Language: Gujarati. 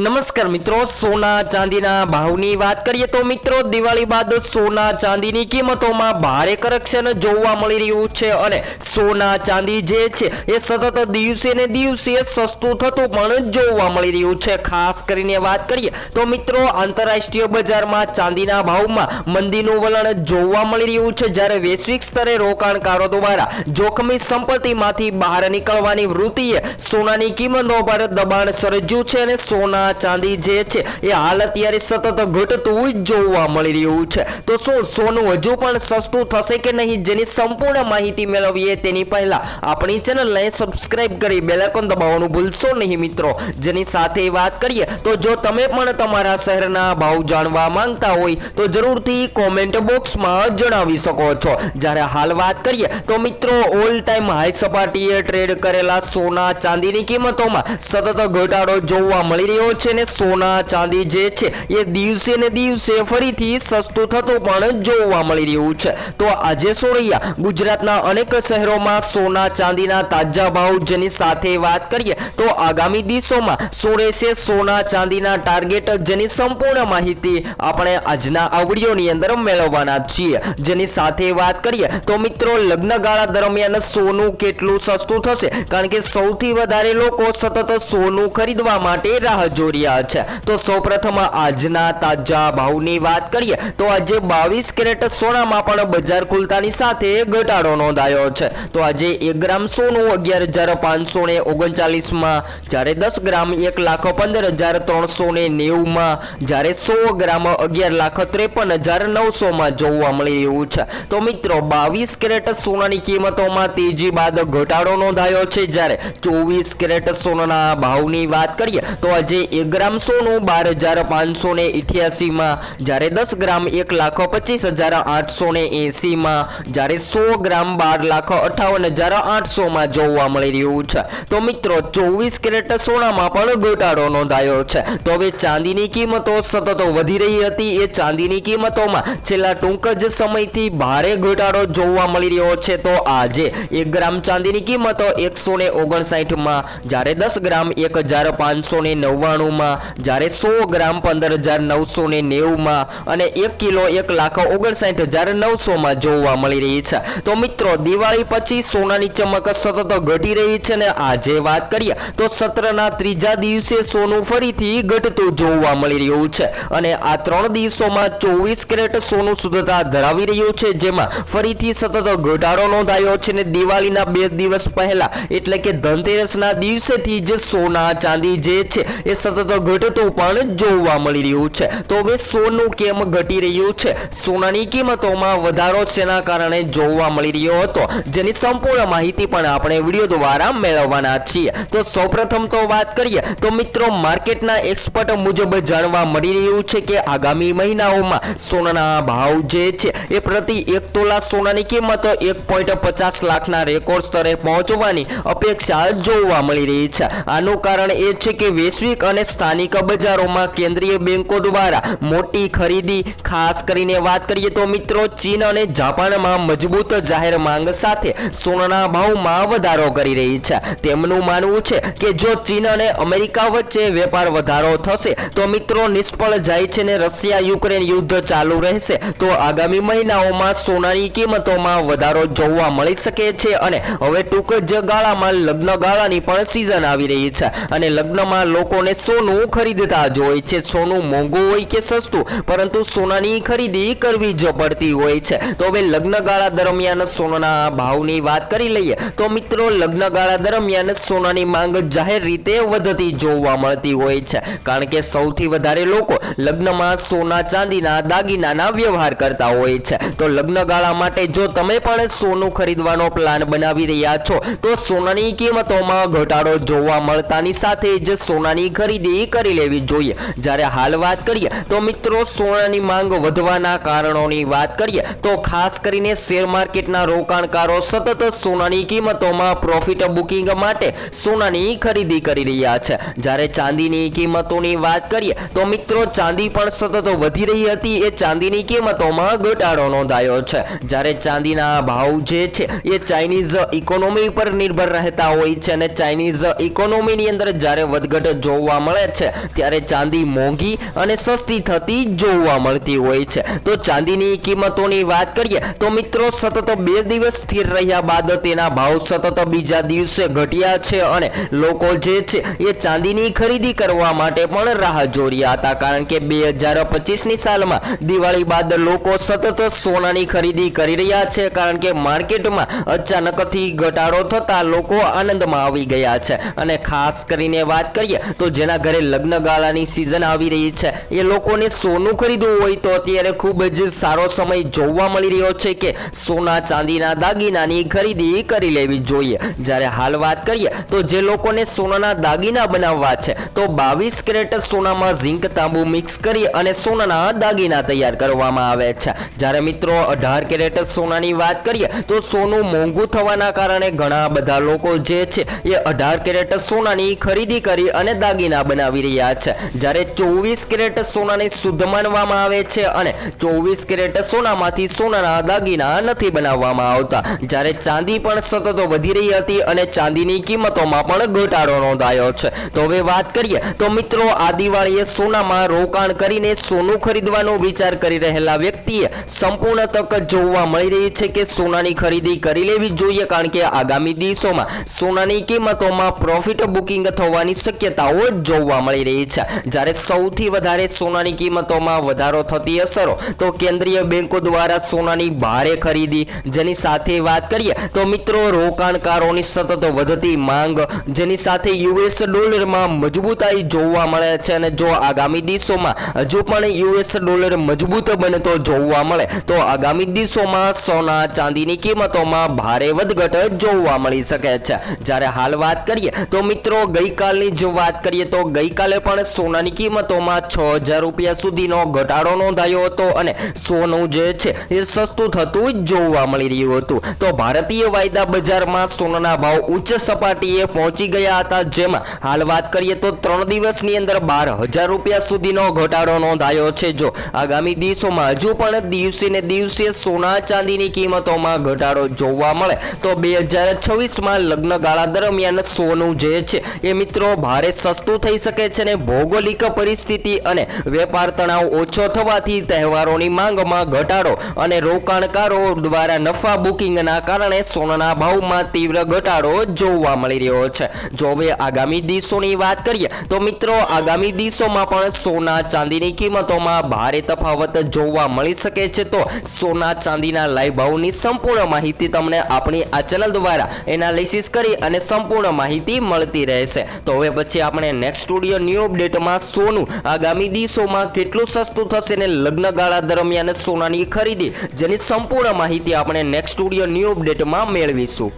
નમસ્કાર મિત્રો, સોના ચાંદીના ભાવની વાત કરીએ તો મિત્રો, દિવાળી બાદ સોના ચાંદીની કિંમતોમાં ભારે કરક્શન જોવા મળી રહ્યું છે અને સોના ચાંદી જે છે, એ સતત દિવસે ને દિવસે સસ્તું થતું પણ જોવા મળી રહ્યું છે. ખાસ કરીને વાત કરીએ તો મિત્રો, આંતરરાષ્ટ્રીય બજારમાં ચાંદીના ભાવમાં મંદીનું વલણ જોવા મળી રહ્યું છે. જ્યારે વૈશ્વિક સ્તરે રોકાણકારો દ્વારા જોખમી સંપત્તિમાંથી બહાર નીકળવાની વૃત્તિએ સોનાની કિંમતો પર દબાણ સર્જ્યું છે અને સોના ચાંદી જે છે, એ હાલ અત્યારે સતત ઘટતું જ જોવા મળી રહ્યું છે. તો શું સોનું હજુ પણ સસ્તું થશે કે નહીં, જેની સંપૂર્ણ માહિતી મેળવીએ તેની પહેલા આપણી ચેનલને સબસ્ક્રાઇબ કરી બેલાઇકોન દબાવવાનું ભૂલશો નહીં મિત્રો. જેની સાથે વાત કરીએ, તો જો તમે પણ તમારા શહેરના ભાવ જાણવા માંગતા હોય, તો જરૂરથી કોમેન્ટ બોક્સમાં જણાવી શકો છો. જ્યારે હાલ વાત કરીએ, તો મિત્રો ઓલ ટાઈમ હાઈ સપાટીએ ટ્રેડ કરેલા સોના ચાંદીની કિંમતોમાં સતત ઘટાડો જોવા મળી રહ્યો છે ને સોના ચાંદી જે છે, એ દિવસે ને દિવસે ફરીથી સસ્તું થતું પણ જોવા મળી રહ્યું છે. તો આજે સોરૈયા, ગુજરાતના અનેક શહેરોમાં સોના ચાંદીના તાજા ભાવ જેની સાથે વાત કરીએ, તો આગામી દિવસોમાં સુરેશે સોના ચાંદીના ટાર્ગેટ જેની સંપૂર્ણ માહિતી આપણે આજના આ વિડીયોની અંદર મેળવવાના છીએ. જેની સાથે વાત કરીએ, તો મિત્રો લગ્નગાળા દરમિયાન સોનું કેટલું સસ્તું થશે? કારણ કે સૌથી વધારે લોકો સતત સોનું ખરીદવા માટે રાહ જોઈ રહ્યા છે. તો સૌપ્રથમ આજના તાજા ભાવની વાત કરીએ, તો આજે બાવીસ કેરેટ સોનામાં પણ બજાર ખુલતાની સાથે ઘટાડો નોંધાયો છે. તો આજે એક ગ્રામ સોનું અગિયાર હજાર પાંચસો ને ઓગણચાલીસમાં, જ્યારે દસ ગ્રામ એક લાખ પંદર હજાર ત્રણસો ને નેવુંમાં, જ્યારે સો ગ્રામ અગિયાર લાખ ત્રેપન હજાર નવસોમાં જોવા મળી રહ્યું છે. તો મિત્રો, બાવીસ કેરેટ સોનાની કિંમતોમાં તેજી બાદ ઘટાડો નોંધાયો છે. જ્યારે ચોવીસ કેરેટ સોનાના ભાવની વાત કરીએ, તો આજે એક ગ્રામ સોનું બાર હજાર પાંચસો ને ઇઠ્યાસીમાં, જ્યારે દસ ગ્રામ એક લાખ પચીસ હજાર આઠસો ને એંસીમાં, જ્યારે સો ગ્રામ બાર લાખ અઠાવન હજાર આઠસોમાં જોવા મળી રહ્યું છે. તો મિત્રો, ચોવીસ કેરેટ સોનામાં પણ ઘટાડો નોંધાયો છે. તો હવે ચાંદીની કિંમતો સતત વધી રહી હતી. એ ચાંદીની કિંમતોમાં છેલ્લા ટૂંક જ સમયથી ભારે ઘટાડો જોવા મળી રહ્યો છે. તો આજે એક ગ્રામ ચાંદીની કિંમતો એકસો ને ઓગણસાઠમાં, જ્યારે દસ ગ્રામ એક હજાર પાંચસો ને નવ્વાણુંમાં જ્યારે સો ગ્રામ પંદર હજાર નવસો ને નેવુંમાં અને એક કિલો એક લાખ ઓગણસાઠ હજાર નવસોમાં જોવા મળી રહી છે. તો મિત્રો, દિવાળી પછી સોનાની ચમક સતત ઘટી રહી છે ને આજે વાત કરીએ, તો સત્રના ત્રીજા દિવસે સોનું ફરીથી ઘટતું જોવા મળી રહ્યું છે. અને આ ત્રણ દિવસોમાં ચોવીસ કેરેટ સોનું શુદ્ધતા ધરાવી રહ્યું છે, જેમાં ફરીથી સતત ઘટાડો નોંધાયો છે ને દિવાળીના બે દિવસ પહેલા, એટલે કે ધનતેરસના દિવસેથી જ સોના ચાંદી જે છે, એ સતત ઘટતું પણ જોવા મળી રહ્યું છે. તો હવે સોનું કેમ ઘટી રહ્યું છે? સોનાની કિંમતોમાં વધારો શેના કારણે જોવા મળી રહ્યો હતો? જેની સંપૂર્ણ માહિતી પણ આપણે વીડિયો દ્વારા મેળવવાના છીએ. તો સૌપ્રથમ તો વાત કરીએ, તો મિત્રો માર્કેટના એક્સપર્ટ મુજબ જાણવા મળી રહ્યું છે કે આગામી મહિનાઓમાં સોનાના ભાવ જે છે એ પ્રતિ એક તોલા સોનાની કિંમત એક પોઈન્ટ પચાસ લાખના રેકોર્ડ સ્તરે પહોંચવાની અપેક્ષા જોવા મળી રહી છે. આનું કારણ એ છે કે વૈશ્વિક અને સ્થાનિક બજારોમાં કેન્દ્રીય બેંકો દ્વારા મોટી ખરીદી, ખાસ કરીને વાત કરીએ તો મિત્રો ચીન અને જાપાનમાં મજબૂત જાહેર માંગ સાથે સોનાના ભાવમાં વધારો કરી રહી છે. તેમનું માનવું છે કે જો ચીન અને અમેરિકા વચ્ચે વેપાર વધારો થશે, તો મિત્રો નિષ્ફળ જાય છે ને રશિયા યુક્રેન યુદ્ધ ચાલુ રહેશે, તો આગામી મહિનાઓમાં સોનાની કિંમતોમાં વધારો જોવા મળી શકે છે અને હવે ટૂંક જ ગાળામાં લગ્ન ગાળાની પણ સિઝન આવી રહી છે. અને લગ્નમાં લોકોને સોનું ખરીદતા જ હોય છે. સોનું મોંઘું હોય કે સસ્તું, પરંતુ સોનાની ખરીદી કરવી જ પડતી હોય છે. તો હવે લગ્નગાળા દરમિયાન સોનાના ભાવની વાત કરી લઈએ, તો મિત્રો લગ્નગાળા દરમિયાન સોનાની માંગ જાહેર રીતે વધતી જોવા મળતી હોય છે. કારણ કે સૌથી વધારે લોકો લગ્નમાં સોના ચાંદીના દાગીનાના વ્યવહાર કરતા હોય છે. તો લગ્નગાળા માટે જો તમે પણ સોનું ખરીદવાનો પ્લાન બનાવી રહ્યા છો, તો સોનાની કિંમતોમાં ઘટાડો જોવા મળતાની સાથે જ સોનાની ખરીદી કરી લેવી જોઈએ. જ્યારે હાલ વાત કરીએ તો મિત્રો સોનાની માંગ વધવાના કારણોની વાત કરીએ તો ખાસ કરીને શેર માર્કેટના રોકાણકારો સતત સોનાની કિંમતોમાં પ્રોફિટ બુકિંગ માટે સોનાની ખરીદી કરી રહ્યા છે. જ્યારે ચાંદીની કિંમતોની વાત કરીએ તો મિત્રો ચાંદી પણ સતત વધી રહી હતી. એ ચાંદીની કિંમતોમાં ઘટાડો નોંધાયો છે. જ્યારે ચાંદીના ભાવ જે છે એ ચાઇનીઝ ઇકોનોમી પર નિર્ભર રહેતા હોય છે અને ચાઇનીઝ ઇકોનોમીની અંદર જ્યારે વધઘટ જોવા મળે છે. ત્યારે ચાંદી મોંઘી અને સસ્તી થતી જોવા મળતી હોય છે. તો ચાંદીની કિંમતોની વાત કરીએ, તો મિત્રો સતત બે દિવસ સ્થિર રહ્યા બાદ તેના ભાવ સતત બીજા દિવસે ઘટ્યા છે અને લોકો જે છે એ ચાંદીની ખરીદી કરવા માટે પણ રાહ રહ્યા હતા. કારણ કે બે હજાર પચીસની સાલમાં દિવાળી બાદ લોકો સતત સોનાની ખરીદી કરી રહ્યા છે. કારણ કે માર્કેટમાં અચાનકથી ઘટાડો થતા લોકો આનંદમાં આવી ગયા છે. અને ખાસ કરીને વાત કરીએ, તો જેના ઘરે લગ્ન ગાળાની સિઝન આવી રહી છે. એ લોકોને સોનું ખરીદવું હોય તો અત્યારે ખૂબ જ સારો સમય જોવા મળી રહ્યો છે કે સોના, ચાંદીના, દાગીનાની ખરીદી કરી લેવી જોઈએ. જ્યારે હાલ વાત કરીએ તો જે લોકોને સોનાના દાગીના બનાવવા છે, તો બાવીસ કેરેટ સોનામાં ઝીંક તાંબુ મિક્સ કરી અને સોનાના દાગીના તૈયાર કરવામાં આવે છે. જ્યારે મિત્રો અઢાર કેરેટ સોનાની વાત કરીએ તો સોનું મોંઘું થવાના કારણે ઘણા બધા લોકો જે છે એ અઢાર કેરેટ સોનાની ખરીદી કરી અને દાગીના બનાવી રહ્યા છે. જ્યારે ચોવીસ કેરેટ સોનાને શુદ્ધ માનવામાં આવે છે અને ચોવીસ કેરેટ સોનામાંથી સોનાના દાગીના નથી બનાવવામાં આવતા. જ્યારે ચાંદી પણ સતત વધી રહી હતી અને ચાંદીની કિંમતોમાં પણ ઘટાડો નોંધાયો છે. તો હવે વાત કરીએ, તો મિત્રો, આ દિવાળીએ સોનામાં રોકાણ કરીને સોનું ખરીદવાનો વિચાર કરી રહેલા વ્યક્તિએ સંપૂર્ણ તક જોવા મળી રહી છે કે સોનાની ખરીદી કરી લેવી જોઈએ, કારણ કે આગામી દિવસોમાં સોનાની કિંમતોમાં પ્રોફિટ બુકિંગ થવાની શક્યતાઓ જોવા મળી રહી છે. જ્યારે સૌથી વધારે સોનાની કિંમતોમાં વધારો થતી અસરો તો કેન્દ્રીય બેંકો દ્વારા સોનાની ભારે ખરીદી. જેની સાથે વાત કરીએ તો મિત્રો, રોકાણકારોની સતત વધતી માંગ. જેની સાથે યુએસ ડોલરમાં મજબૂતાઈ જોવા મળે છે અને જો આગામી દિવસોમાં હજુ પણ યુએસ ડોલર મજબૂત બનતો જોવા મળે, તો આગામી દિવસોમાં સોના ચાંદીની કિંમતોમાં ભારે વધઘટ જોવા મળી શકે છે. જ્યારે હાલ વાત કરીએ તો મિત્રો, ગઈકાલની જો વાત કરીએ તો ગઈકાલે પણ સોનાની કિંમતોમાં છ હજાર રૂપિયા સુધીનો ઘટાડો નોંધાયો હતો અને સોનું જે છે એ સસ્તું થતું જોવા મળી રહ્યું હતું. તો ભારતીય વાયદા બજારમાં સોનાના ભાવ ઉચ્ચ સપાટીએ પહોંચી ગયા હતા. જેમાં હાલ વાત કરીએ તો ત્રણ દિવસની અંદર બાર હજાર રૂપિયા સુધીનો ઘટાડો નોંધાયો છે. જો આગામી દિવસોમાં હજુ પણ દિવસે ને દિવસે સોના ચાંદીની કિંમતોમાં ઘટાડો જોવા મળે, તો બે હજાર છવ્વીસમાં લગ્નગાળા દરમિયાન સોનું જે છે એ મિત્રો ભારે સસ્તું થઈ શકે છે ને ભૌગોલિક પરિસ્થિતિ અને વેપાર તણાવ ઓછો થવાથી તહેવારોની માંગમાં ઘટાડો અને રોકાણકારો દ્વારા નફા બુકિંગના કારણે સોનાના ભાવમાં તીવ્ર ઘટાડો જોવા મળી રહ્યો છે. જો હવે આગામી દિવસોની વાત કરીએ, તો મિત્રો આગામી દિવસોમાં પણ સોના ચાંદીની કિંમતોમાં ભારે તફાવત જોવા મળી શકે છે. તો સોના ચાંદીના લાઈવ ભાવની સંપૂર્ણ માહિતી તમને આપણી આ ચેનલ દ્વારા એનાલિસિસ કરી અને સંપૂર્ણ માહિતી મળતી રહેશે. તો હવે પછી આપણે નેક્સ્ટ સ્ટુડિયો ન્યૂ અપડેટમાં સોનું. આગામી દિવસોમાં કેટલું સસ્તું થશે ને લગ્નગાળા દરમિયાન સોનાની ખરીદી, જેની સંપૂર્ણ માહિતી આપણે નેક્સ્ટ સ્ટુડિયો ન્યૂ અપડેટમાં મેળવીશું.